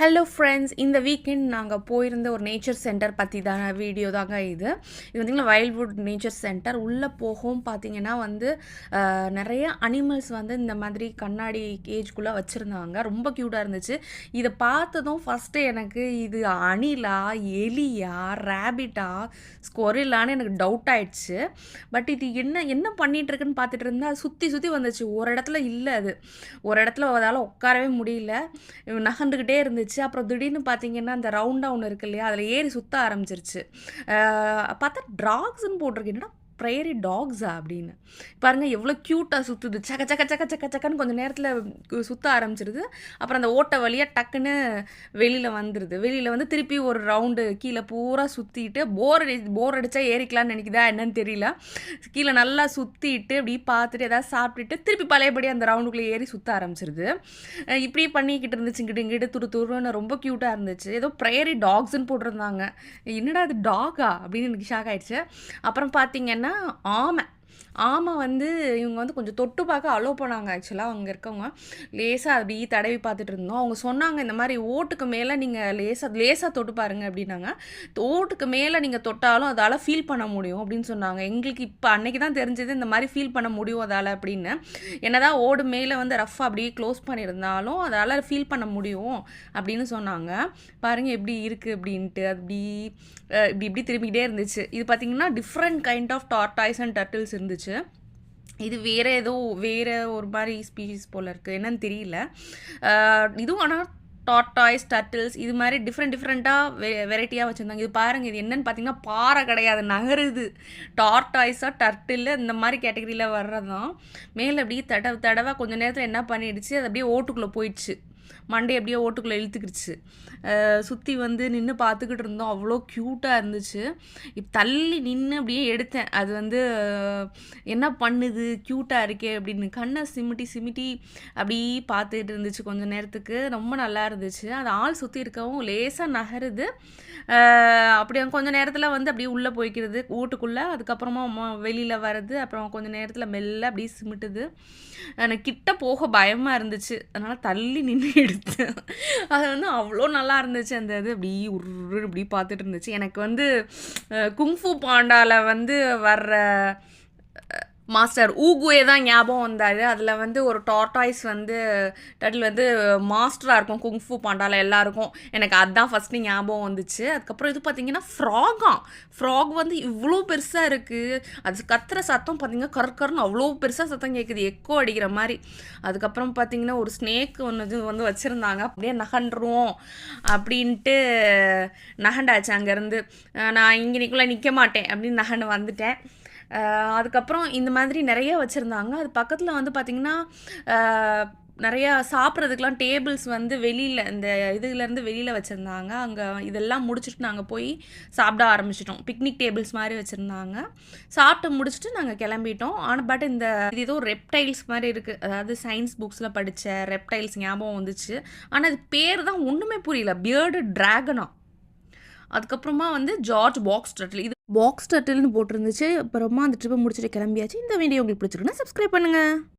Hello friends இந்த weekend நாங்கள் போயிருந்த ஒரு நேச்சர் சென்டர் பற்றி தான் வீடியோ தாங்க இது. இது பார்த்திங்கன்னா வைல்ட்வுட் நேச்சர் சென்டர் உள்ளே போகவும் பார்த்தீங்கன்னா வந்து நிறைய அனிமல்ஸ் வந்து இந்த மாதிரி கண்ணாடி கேஜ்குள்ளே வச்சுருந்தாங்க. ரொம்ப க்யூட்டாக இருந்துச்சு. இதை பார்த்ததும் ஃபஸ்ட்டு எனக்கு இது அணிலா எலியா ரேபிட்டா ஸ்கொரிலான்னு எனக்கு டவுட் ஆயிடுச்சு. பட் இது என்ன என்ன பண்ணிகிட்ருக்குன்னு பார்த்துட்டு இருந்தால் அது சுற்றி சுற்றி வந்துச்சு. ஒரு இடத்துல இல்லை அது. ஒரு இடத்துல அதால் உட்காரவே முடியல. நகர்ந்துக்கிட்டே இருந்துச்சு. அப்புறம் திடீர்னு பார்த்தீங்கன்னா அந்த ரவுண்டாக ஒன்று இருக்கு இல்லையா? அதில் ஏறி சுத்த ஆரம்பிச்சிருச்சு. பார்த்தா ட்ராக்ஸ்ன்னு போட்டிருக்கு. என்னடா ப்ரேரி டாக்ஸா அப்படின்னு. பாருங்க எவ்வளோ க்யூட்டாக சுற்றுது சக்க சக்க சக்க சக்க சக்கன்னு கொஞ்சம் நேரத்தில் சுற்ற ஆரம்பிச்சிருது. அப்புறம் அந்த ஓட்டை வழியாக டக்குன்னு வெளியில் வந்துடுது வெளியில் வந்து திருப்பி ஒரு ரவுண்டு கீழே பூரா சுற்றிட்டு போர் அடி போர் அடித்தா ஏறிக்கலாம்னு நினைக்குதா? என்னன்னு தெரியல. கீழே நல்லா சுற்றிட்டு அப்படி பார்த்துட்டு ஏதாவது சாப்பிட்டுட்டு திருப்பி பழையபடி அந்த ரவுண்டுக்குள்ளே ஏறி சுற்ற ஆரம்பிச்சிருது. இப்படி பண்ணிக்கிட்டு இருந்துச்சு. இங்கிட்டு இங்கிட்டு துரு துருன்னு ரொம்ப க்யூட்டாக இருந்துச்சு. ஏதோ ப்ரேயரி டாக்ஸ்ன்னு போட்டிருந்தாங்க. என்னடா அது டாகா அப்படின்னு எனக்கு ஷாக் ஆயிடுச்சு. அப்புறம் பார்த்தீங்கன்னா ஆமை ஆமை வந்து இவங்க வந்து கொஞ்சம் தொட்டு பார்க்க அலோவ் பண்ணாங்க ஆக்சுவலாக அங்கே இருக்கவங்க. லேசாக அப்படி தடவி பார்த்துட்டு இருந்தோம். அவங்க சொன்னாங்க இந்த மாதிரி ஓட்டுக்கு மேலே நீங்கள் லேசாக லேசாக தொட்டு பாருங்க அப்படின்னாங்க. ஓட்டுக்கு மேலே நீங்கள் தொட்டாலும் அதால் ஃபீல் பண்ண முடியும் அப்படின்னு சொன்னாங்க. எங்களுக்கு இப்போ அன்னைக்கு தான் தெரிஞ்சது இந்த மாதிரி ஃபீல் பண்ண முடியும் அதால் அப்படின்னு. என்னதான் ஓடு மேலே வந்து ரஃப்பாக அப்படியே க்ளோஸ் பண்ணியிருந்தாலும் அதால் ஃபீல் பண்ண முடியும் அப்படின்னு சொன்னாங்க. பாருங்கள் எப்படி இருக்குது அப்படின்ட்டு. அப்படி இப்படி இப்படி திரும்பிக்கிட்டே இருந்துச்சு. இது பார்த்தீங்கன்னா different kind of tortoise and turtles இருந்து இருந்துச்சு. இது வேறு ஏதோ வேறு ஒரு மாதிரி ஸ்பீஷிஸ் போல் இருக்குது என்னன்னு தெரியல. இதுவும் ஆனால் டாட்டாய்ஸ் டட்டில்ஸ் இது மாதிரி டிஃப்ரெண்ட் டிஃப்ரெண்ட்டாக வெ வெரைட்டியாக வச்சுருந்தாங்க. இது பாருங்கள் இது என்னென்னு பார்த்தீங்கன்னா பாறை கிடையாது நகருது. டாட்டாய்ஸாக டர்ட்டில் இந்த மாதிரி கேட்டகரியில் வர்றது தான் மேலே அப்படியே தடவை தடவை கொஞ்ச நேரத்தில் என்ன பண்ணிடுச்சு? அது அப்படியே ஓட்டுக்குள்ளே போயிடுச்சு. மண்டே அப்படியே ஓட்டுக்குள்ளே இழுத்துக்கிடுச்சு சுற்றி வந்து நின்று பார்த்துக்கிட்டு இருந்தோம். அவ்வளோ க்யூட்டாக இருந்துச்சு. இப்போ தள்ளி நின்று அப்படியே எடுத்தேன். அது வந்து என்ன பண்ணுது? க்யூட்டாக இருக்கே அப்படின்னு. கண்ணை சிமிட்டி சிமிட்டி அப்படி பார்த்துக்கிட்டு இருந்துச்சு கொஞ்ச நேரத்துக்கு. ரொம்ப நல்லா இருந்துச்சு. அது ஆள் சுற்றி இருக்கவும் லேசாக நகருது. அப்படியே அப்படி கொஞ்ச நேரத்தில் வந்து அப்படியே உள்ளே போய்க்கிறது. ஓட்டுக்குள்ளே. அதுக்கப்புறமா வெளியில் வருது அப்புறம் கொஞ்சம் நேரத்தில் மெல்ல அப்படியே சிமிட்டுது. எனக்கு கிட்ட போக பயமாக இருந்துச்சு. அதனால் தள்ளி நின்று எடுத்தேன். அது வந்து அவ்வளோ நல்லா இருந்துச்சு அந்த இது. அப்படி உரு இப்படி பார்த்துட்டு இருந்துச்சு. எனக்கு வந்து குங்ஃபு பாண்டாவில் வந்து வர்ற மாஸ்டர் ஊகுவே தான் ஞாபகம் வந்தார். அதில் வந்து ஒரு டார்டாய்ஸ் வந்து டட்டில் வந்து மாஸ்டராக இருக்கும் குங்ஃபு பாண்டால எல்லாருக்கும். எனக்கு அதுதான் ஃபஸ்ட்டு ஞாபகம் வந்துச்சு. அதுக்கப்புறம் இது பார்த்தீங்கன்னா ஃப்ராகாம் ஃப்ராக் வந்து இவ்வளோ பெருசாக இருக்குது அது கத்துற சத்தம் பார்த்தீங்கன்னா கற்கர்னு அவ்வளோ பெருசாக சத்தம் கேட்குது எக்கோ அடிக்கிற மாதிரி. அதுக்கப்புறம் பார்த்தீங்கன்னா ஒரு ஸ்னேக் ஒன்று இது வந்து வச்சுருந்தாங்க. அப்படியே நகண்டுருவோம் அப்படின்ட்டு நகண்டாச்சு அங்கேருந்து. நான் இங்கே நிற்கல நிற்க மாட்டேன் அப்படின்னு நகண்டு வந்துட்டேன். அதுக்கப்புறம் இந்த மாதிரி நிறைய வச்சுருந்தாங்க. அது பக்கத்தில் வந்து பார்த்திங்கன்னா நிறையா சாப்பிட்றதுக்கெலாம் டேபிள்ஸ் வந்து வெளியில் இந்த இதுலேருந்து வெளியில் வச்சுருந்தாங்க. அங்கே இதெல்லாம் முடிச்சுட்டு நாங்கள் போய் சாப்பிட ஆரம்பிச்சிட்டோம். பிக்னிக் டேபிள்ஸ் மாதிரி வச்சுருந்தாங்க. சாப்பிட்டு முடிச்சுட்டு நாங்கள் கிளம்பிட்டோம். ஆனால் பட் இந்த இது ஏதோ ரெப்டைல்ஸ் மாதிரி இருக்குது அதாவது சயின்ஸ் புக்ஸில் படித்த ரெப்டைல்ஸ் ஞாபகம் வந்துச்சு. ஆனால் அது பேர் தான் ஒன்றுமே புரியல. பியர்டு ட்ராகனா அதுக்கப்புறமா வந்து ஜார்ஜ் பாக்ஸ் டட்டில் இது பாக்ஸ் டட்டில்னு போட்டிருந்துச்சு. அப்புறமா அந்த ட்ரிப்பை முடிச்சுட்டு கிளம்பியாச்சு. இந்த வீடியோ உங்களுக்கு பிடிச்சிருக்குன்னா சப்ஸ்கிரைப் பண்ணுங்கள்